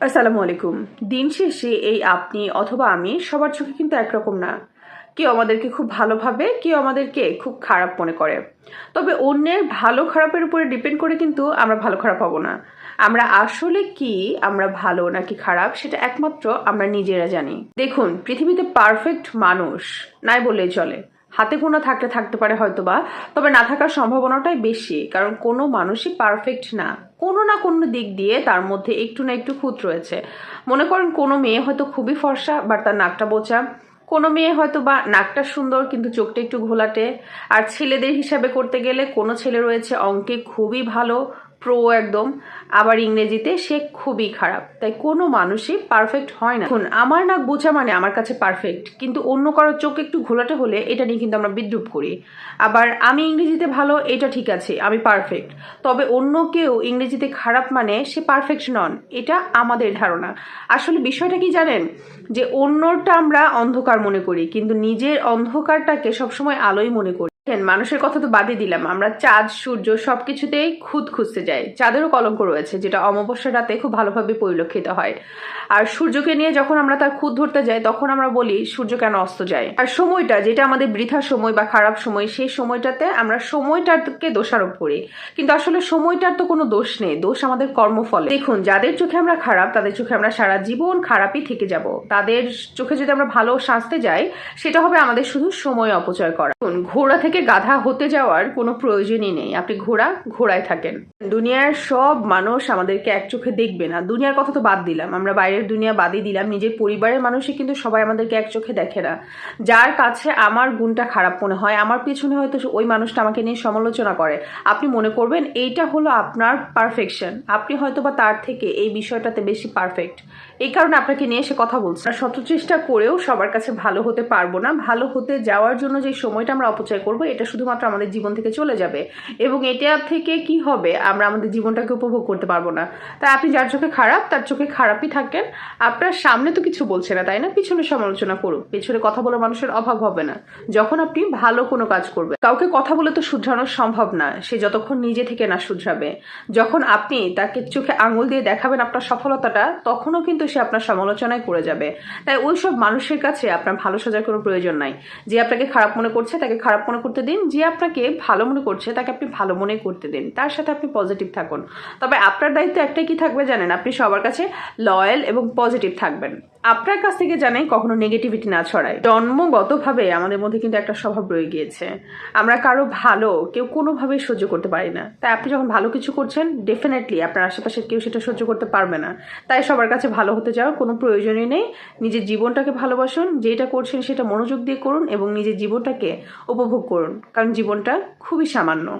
আসসালামু আলাইকুম। দিন শেষে এই আপনি অথবা আমি সবার চোখে কিন্তু একরকম না। কেউ আমাদেরকে খুব ভালোভাবে, কেউ আমাদেরকে খুব খারাপ মনে করে। তবে অন্যের ভালো খারাপের উপরে ডিপেন্ড করে কিন্তু আমরা ভালো খারাপ হব না। আমরা আসলে কি, আমরা ভালো নাকি খারাপ, সেটা একমাত্র আমরা নিজেরা জানি। দেখুন, পৃথিবীতে পারফেক্ট মানুষ নাই বললেই চলে। হাতে গোনা থাকলে থাকতে পারে হয়তো বা তবে না থাকার সম্ভাবনাটাই বেশি, কারণ কোনো মানুষই পারফেক্ট না। কোনো না কোনো দিক দিয়ে তার মধ্যে একটু না একটু খুঁত রয়েছে। মনে করেন কোনো মেয়ে হয়তো খুবই ফর্সা, বাট তার নাকটা বোচা। কোনো মেয়ে হয়তো বা নাকটা সুন্দর, কিন্তু চোখটা একটু ঘোলাটে। আর ছেলেদের হিসাবে করতে গেলে কোনো ছেলে রয়েছে অঙ্কে খুবই ভালো প্রো একদম, আবার ইংরেজিতে সে খুবই খারাপ। তাই কোনো মানুষই পারফেক্ট হয় না। এখন আমার নাক বোঝা মানে আমার কাছে পারফেক্ট কিন্তু অন্য কারোর চোখ একটু ঘোলাটে হলে এটা নিয়ে কিন্তু আমরা বিদ্রুপ করি। আবার আমি ইংরেজিতে ভালো, এটা ঠিক আছে, আমি পারফেক্ট তবে অন্য কেউ ইংরেজিতে খারাপ মানে সে পারফেক্ট নন, এটা আমাদের ধারণা। আসলে বিষয়টা কি জানেন? যে অন্যটা আমরা অন্ধকার মনে করি, কিন্তু নিজের অন্ধকারটাকে সবসময় আলোই মনে করি। মানুষের কথা তো বাদই দিলাম। আমরা চাঁদ, সূর্য সবকিছুতেই খুদ খুঁজতে যাই। চাঁদেরও কলঙ্ক রয়েছে, যেটা অমাবস্যা রাতে খুব ভালোভাবে পরিলক্ষিত হয়। আর সূর্যকে নিয়ে যখন আমরা তার খুদ ধরতে যাই, তখন আমরা বলি, সূর্য কেন অস্ত যায়? আর সময়টা, যেটা আমাদের বৃথা সময় বা খারাপ সময়, সেই সময়টাতে আমরা সময়টাকে দোষারোপ করি। কিন্তু আসলে সময়টার তো কোনো দোষ নেই, দোষ আমাদের কর্মফলে। দেখুন, যাদের চোখে আমরা খারাপ, তাদের চোখে আমরা সারা জীবন খারাপই থেকে যাব। তাদের চোখে যদি আমরা ভালো সাজতে যাই, সেটা হবে আমাদের শুধু সময় অপচয় করা। ঘোড়া থেকে গাধা হতে যাওয়ার কোনো প্রয়োজনই নেই। আপনি ঘোড়া, ঘোড়ায় থাকেন। দুনিয়ার সব মানুষ আমাদেরকে এক চোখে দেখবে না। দুনিয়ার কথা তো বাদ দিলাম। আমরা বাইরের দুনিয়া বাদই দিলাম। নিজের পরিবারের মানুষই কিন্তু সবাই আমাদেরকে এক চোখে দেখে না। যার কাছে আমার গুণটা খারাপ মনে হয়, আমার পিছনে হয়তো ওই মানুষটা আমাকে নিয়ে সমালোচনা করে। আপনি মনে করবেন এইটা হলো আপনার পারফেকশন আপনি হয়তো বা তার থেকে এই বিষয়টাতে বেশি পারফেক্ট এই কারণে আপনাকে নিয়ে সে কথা বলছে। শত চেষ্টা করেও সবার কাছে ভালো হতে পারব না। ভালো হতে যাওয়ার জন্য যে সময়টা আমরা অপচয় করব এটা শুধুমাত্র আমাদের জীবন থেকে চলে যাবে। এবং এটা থেকে কি হবে? আমরা আমাদের জীবনটাকে উপভোগ করতে পারব না। তাই আপনি যার চোখে খারাপ, তার চোখে খারাপই থাকেন। আপনার সামনে তো কিছু বলছে না, তাই না? পিছনে সমালোচনা করুক পেছনে কথা বলার মানুষের অভাব হবে না। যখন আপনি ভালো কোনো কাজ করবেন, কাউকে কথা বলে তো শুধরানো সম্ভব না, সে যতক্ষণ নিজে থেকে না শুধরাবে। যখন আপনি তাকে চোখে আঙুল দিয়ে দেখাবেন আপনার সফলতাটা, তখনও কিন্তু সে আপনার সমালোচনায় করে যাবে। তাই ওই সব মানুষের কাছে আপনার ভালো সাজার কোনো প্রয়োজন নাই। যে আপনাকে খারাপ মনে করছে, তাকে খারাপ মনে করতে দিন, যে আপনাকে ভালো মনে করছে, তাকে আপনি ভালো মনে করতে দিন। তার সাথে আপনি পজিটিভ থাকুন। তবে আপনার দায়িত্ব একটাই কি থাকবে জানেন? আপনি সবার কাছে লয়াল এবং পজিটিভ থাকবেন। আপনার কাছ থেকে জানাই কখনো নেগেটিভিটি না ছড়ায়। জন্মগতভাবে আমাদের মধ্যে কিন্তু একটা স্বভাব রয়ে গিয়েছে। আমরা কারও ভালো কেউ কোনোভাবেই সহ্য করতে পারি না। তাই আপনি যখন ভালো কিছু করছেন ডেফিনেটলি আপনার আশেপাশের কেউ সেটা সহ্য করতে পারবে না। তাই সবার কাছে ভালো হতে যাওয়ার কোনো প্রয়োজনই নেই। নিজের জীবনটাকে ভালোবাসুন, যেটা করছেন সেটা মনোযোগ দিয়ে করুন এবং নিজের জীবনটাকে উপভোগ করুন। কারণ জীবনটা খুবই সামান্য।